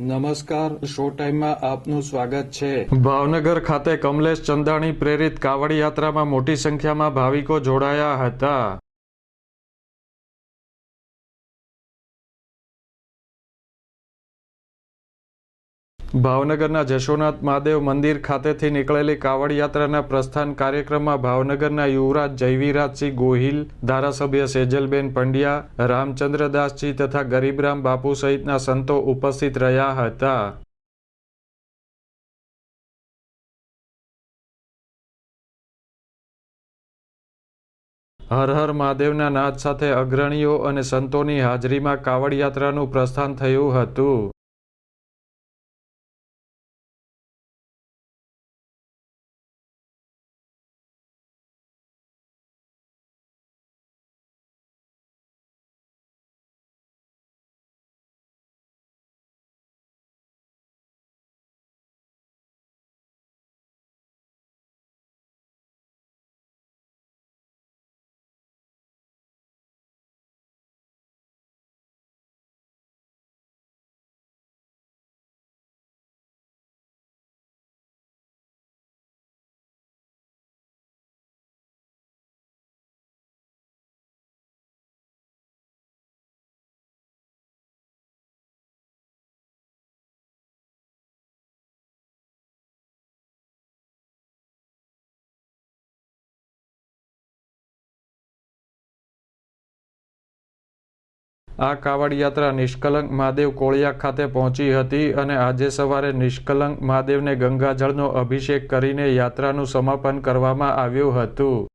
નમસ્કાર, શો ટાઈમમાં આપનું સ્વાગત છે. ભાવનગર ખાતે કમલેશ ચંદાણી પ્રેરિત કાવડ યાત્રામાં મોટી સંખ્યામાં ભાવિકો જોડાયા હતા. ભાવનગરના જશોનાથ મહાદેવ મંદિર ખાતેથી નીકળેલી કાવડ યાત્રાના પ્રસ્થાન કાર્યક્રમમાં ભાવનગરના યુવરાજ જયવીરાજસિંહ ગોહિલ, ધારાસભ્ય સેજલબેન પંડ્યા, રામચંદ્રદાસજી તથા ગરીબરામ બાપુ સહિતના સંતો ઉપસ્થિત રહ્યા હતા. હર હર મહાદેવના નાદ સાથે અગ્રણીઓ અને સંતોની હાજરીમાં કાવડ યાત્રાનું પ્રસ્થાન થયું હતું. આ કાવડ યાત્રા નિષ્કલંક મહાદેવ કોળિયા ખાતે પહોંચી હતી અને આજે સવારે નિષ્કલંક મહાદેવને ગંગાજળનો અભિષેક કરીને યાત્રાનું સમાપન કરવામાં આવ્યું હતું.